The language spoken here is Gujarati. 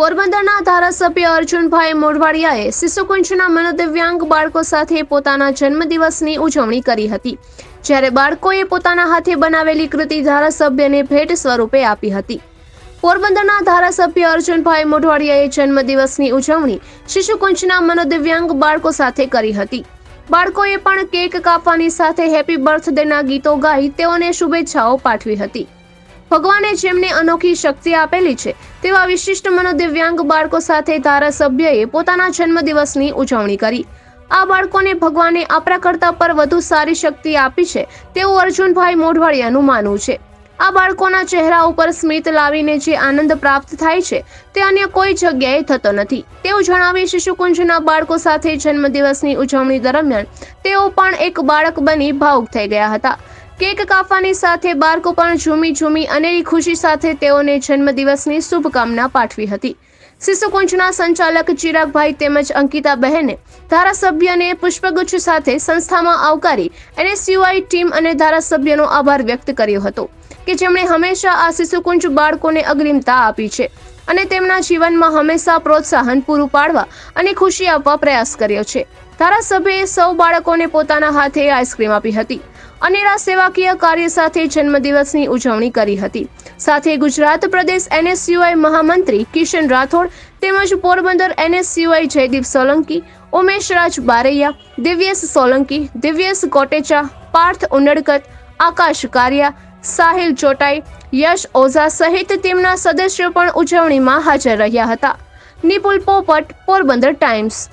પોરબંદરના ધારાસભ્ય અર્જુનભાઈ મોઢવાડિયાએ શિશુકુંજના મનોદિવ્યાંગ બાળકો સાથે પોતાના જન્મદિવસની ઉજવણી કરી હતી, જ્યારે બાળકોએ પોતાના હાથે બનાવેલી કૃતિ ધારાસભ્યને ભેટ સ્વરૂપે આપી હતી. પોરબંદરના ધારાસભ્ય અર્જુનભાઈ મોઢવાડિયાએ જન્મદિવસની ઉજવણી શિશુકુંજના મનોદિવ્યાંગ બાળકો સાથે કરી હતી. બાળકોએ પણ કેક કાપવાની સાથે હેપી બર્થડેના ગીતો ગાઈ તેઓને શુભેચ્છાઓ પાઠવી હતી. ભગવાને જેમને અનોખી શક્તિ આપેલી છે, તેવા વિશિષ્ટ મનોદિવ્યાંગ બાળકો સાથે ધારાસભ્યએ પોતાના જન્મદિવસની ઉજવણી કરી. આ બાળકોને ભગવાને આપણા કરતા પર વધુ સારી શક્તિ આપી છે, તેવું અર્જુનભાઈ મોઢવાડિયાનું માનવું છે. આ બાળકોના ચહેરા ઉપર સ્મિત લાવીને જે આનંદ પ્રાપ્ત થાય છે, તે અન્ય કોઈ જગ્યાએ થતો નથી. તેઓ જણાવી શિશુકુંજના બાળકો સાથે જન્મદિવસની ઉજવણી દરમિયાન, તેઓ પણ એક બાળક બની ભાવુક થઈ ગયા હતા. કેક કાપવાની સાથે બાળકો પણ ઝૂમી ઝૂમી અનેરી ખુશી સાથે તેઓને જન્મદિવસની શુભકામના પાઠવી હતી. શિશુકુંજના સંચાલક ચિરાગભાઈ તેમજ અંકિતા બહેને ધારાસભ્યને પુષ્પગુચ્છ સાથે સંસ્થામાં આવકારી એનએસયુઆઈ ટીમ અને ધારાસભ્યનો આભાર વ્યક્ત કર્યો હતો કે જેમણે હંમેશા આ શિશુકુંજ બાળકોને અગ્રિમતા આપી છે. અને તેમના જીવનમાં હંમેશા પ્રોત્સાહન પૂરું પાડવા અને ખુશી આપવા પ્રયાસ કર્યો છે. ધારાસભ્યએ સૌ બાળકોને પોતાના હાથે આઈસ્ક્રીમ આપી હતી અનેરા સેવાકીય કાર્ય સાથે જન્મદિવસની ઉજવણી કરી હતી. સાથે ગુજરાત પ્રદેશ એનએસયુઆઈ મહામંત્રી કિશન રાઠોડ તેમજ પોરબંદર એનએસયુઆઈ જયદીપ સોલંકી, ઉમેશ રાજ બારૈયા, દિવ્યેશ સોલંકી, દિવ્યેશ કોટેચા, પાર્થ ઉનડકત આકાશ કારિયા સાહિલ ચોટાઈ, યશ ઓઝા સહિત તેમના સદસ્યો પણ ઉજવણીમાં હાજર રહ્યા હતા. નિપુલ પોપટ, પોરબંદર ટાઈમ્સ.